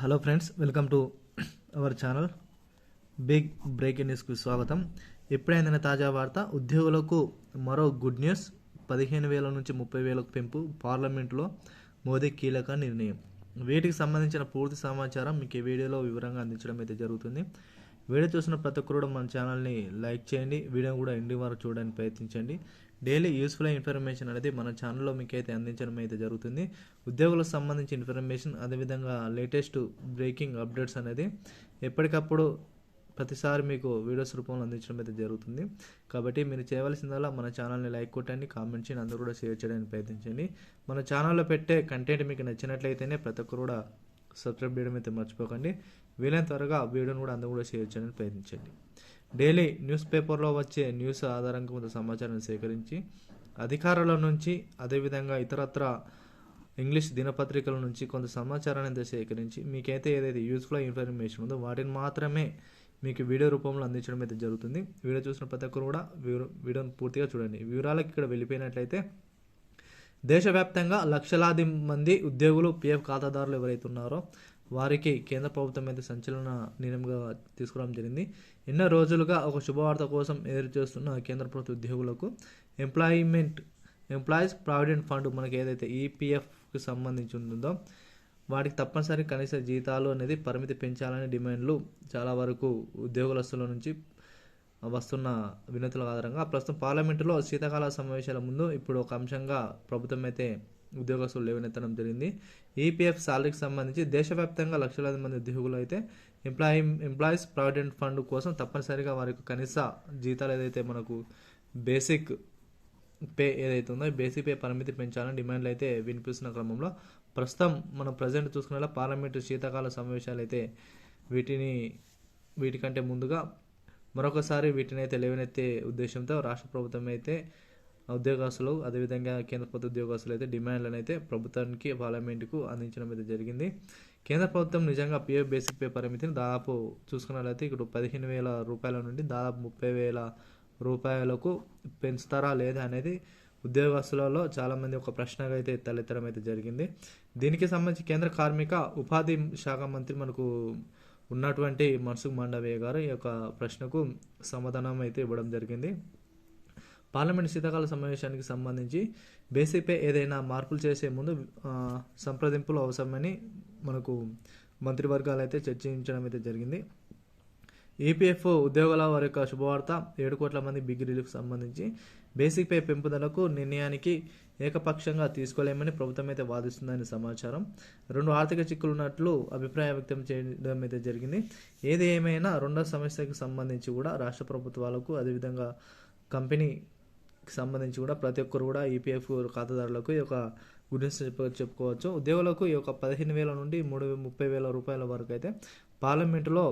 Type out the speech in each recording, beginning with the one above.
Hello friends welcome to our channel. Big breaking న్యూస్కి స్వాగతం. ఎప్పుడైందనే తాజా వార్త ఉద్యోగులకు మరో గుడ్ న్యూస్ పదిహేను వేల నుంచి ముప్పై వేలకు పెంపు పార్లమెంటులో మోదీ కీలక నిర్ణయం. వీటికి సంబంధించిన పూర్తి సమాచారం మీకు ఈ వీడియోలో వివరంగా అందించడం అయితే జరుగుతుంది. వీడియో చూసిన ప్రతి ఒక్కరు కూడా మన ఛానల్ని లైక్ చేయండి. వీడియో కూడా ఎండి వరకు చూడడానికి ప్రయత్నించండి. డైలీ యూస్ఫుల్ ఇన్ఫర్మేషన్ అనేది మన ఛానల్లో మీకు అయితే అందించడం అయితే జరుగుతుంది. ఉద్యోగులకు సంబంధించిన ఇన్ఫర్మేషన్ అదేవిధంగా లేటెస్ట్ బ్రేకింగ్ అప్డేట్స్ అనేది ఎప్పటికప్పుడు ప్రతిసారి మీకు వీడియోస్ రూపంలో అందించడం అయితే జరుగుతుంది. కాబట్టి మీరు చేయవలసిందల్లా మన ఛానల్ని లైక్ కొట్టండి కామెంట్ చేయండి అందరూ కూడా షేర్ చేయడానికి ప్రయత్నించండి. మన ఛానల్లో పెట్టే కంటెంట్ మీకు నచ్చినట్లయితేనే ప్రతి ఒక్కరు కూడా సబ్స్క్రైబ్ చేయడం అయితే మర్చిపోకండి. వీలైన త్వరగా వీడియోని కూడా అందరూ కూడా షేర్ చేయడానికి ప్రయత్నించండి. డైలీ న్యూస్ పేపర్లో వచ్చే న్యూస్ ఆధారంగా కొంత సమాచారాన్ని సేకరించి అధికారుల నుంచి అదేవిధంగా ఇతరత్ర ఇంగ్లీష్ దినపత్రికల నుంచి కొంత సమాచారాన్ని అయితే సేకరించి మీకైతే ఏదైతే యూస్ఫుల్ ఇన్ఫర్మేషన్ ఉందో వాటిని మాత్రమే మీకు వీడియో రూపంలో అందించడం అయితే జరుగుతుంది. వీడియో చూసిన ప్రతి ఒక్కరు కూడా వీడియో వీడియోని పూర్తిగా చూడండి. వివరాలకు ఇక్కడ వెళ్ళిపోయినట్లయితే దేశవ్యాప్తంగా లక్షలాది మంది ఉద్యోగులు పిఎఫ్ ఖాతాదారులు ఎవరైతే ఉన్నారో వారికి కేంద్ర ప్రభుత్వం అయితే సంచలన నిర్ణయంగా తీసుకురావడం జరిగింది. ఎన్నో రోజులుగా ఒక శుభవార్త కోసం ఎదురు చేస్తున్న కేంద్ర ప్రభుత్వ ఉద్యోగులకు ఎంప్లాయ్మెంట్ ఎంప్లాయీస్ ప్రావిడెంట్ ఫండ్ మనకి ఏదైతే ఈపీఎఫ్కి సంబంధించి ఉంటుందో వాటికి తప్పనిసరి కనీస జీతాలు అనేది పరిమితి పెంచాలనే డిమాండ్లు చాలా వరకు ఉద్యోగస్తుల నుంచి వస్తున్న వినతుల ఆధారంగా ప్రస్తుతం పార్లమెంటులో శీతాకాల సమావేశాల ముందు ఇప్పుడు ఒక అంశంగా ప్రభుత్వం అయితే ఉద్యోగస్తులు లేవనెత్తడం జరిగింది. ఈపీఎఫ్ సాలరీకి సంబంధించి దేశవ్యాప్తంగా లక్షలాది మంది ఉద్యోగులు అయితే ఎంప్లాయీ ఎంప్లాయీస్ ప్రావిడెంట్ ఫండ్ కోసం తప్పనిసరిగా వారికి కనీస జీతాలు ఏదైతే మనకు బేసిక్ పే ఏదైతే ఉందో బేసిక్ పే పరిమితి పెంచాలని డిమాండ్లు అయితే వినిపిస్తున్న క్రమంలో ప్రస్తుతం మనం ప్రజెంట్ చూసుకునేలా పార్లమెంటు శీతాకాల సమావేశాలు అయితే వీటిని వీటికంటే ముందుగా మరొకసారి వీటిని అయితే లేవనెత్తే ఉద్దేశంతో రాష్ట్ర ప్రభుత్వం అయితే ఉద్యోగస్తులు అదేవిధంగా కేంద్ర ప్రభుత్వ ఉద్యోగస్తులు అయితే డిమాండ్లను అయితే ప్రభుత్వానికి పార్లమెంటుకు అందించడం అయితే జరిగింది. కేంద్ర ప్రభుత్వం నిజంగా పిఎఫ్ బేసిక్ పే పరిమితిని దాదాపు చూసుకున్నట్లయితే ఇప్పుడు పదిహేను వేల రూపాయల నుండి దాదాపు ముప్పై వేల రూపాయలకు పెంచుతారా లేదా అనేది ఉద్యోగస్తులలో చాలామంది ఒక ప్రశ్నగా అయితే తలెత్తడం అయితే జరిగింది. దీనికి సంబంధించి కేంద్ర కార్మిక ఉపాధి శాఖ మంత్రి మనకు ఉన్నటువంటి మన్సుఖ్ మాండవీయ గారు ఈ యొక్క ప్రశ్నకు సమాధానం అయితే ఇవ్వడం జరిగింది. పార్లమెంట్ శీతాకాల సమావేశానికి సంబంధించి బేసిక్పై ఏదైనా మార్పులు చేసే ముందు సంప్రదింపులు అవసరమని మనకు మంత్రివర్గాలు అయితే చర్చించడం అయితే జరిగింది. ఈపీఎఫ్ ఉద్యోగుల వారి యొక్క శుభవార్త ఏడు కోట్ల మంది బిగ్ రిలీఫ్ సంబంధించి బేసిక్ పే పెంపుదలకు నిర్ణయానికి ఏకపక్షంగా తీసుకోలేమని ప్రభుత్వం అయితే వాదిస్తుందని సమాచారం. రెండు ఆర్థిక చిక్కులు ఉన్నట్లు అభిప్రాయం వ్యక్తం చేయడం అయితే జరిగింది. ఏది ఏమైనా రెండో సమస్యకు సంబంధించి కూడా రాష్ట్ర ప్రభుత్వాలకు అదేవిధంగా కంపెనీ సంబంధించి కూడా ప్రతి ఒక్కరు కూడా ఈపీఎఫ్ ఖాతాదారులకు ఈ యొక్క గురించి చెప్ప చెప్పుకోవచ్చు. ఉద్యోగులకు ఈ యొక్క పదిహేను వేల నుండి మూడు ముప్పై వేల రూపాయల వరకు అయితే పార్లమెంటులో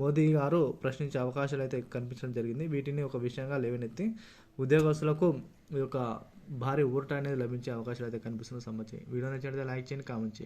మోదీ గారు ప్రశ్నించే అవకాశాలు అయితే కనిపించడం జరిగింది. వీటిని ఒక విషయంగా లేవనెత్తి ఉద్యోగస్తులకు ఈ యొక్క భారీ ఊరట అనేది లభించే అవకాశాలు అయితే కనిపిస్తున్న సంబంధించి వీడియో నచ్చినట్లయితే లైక్ చేయండి కామెంట్ చేయండి.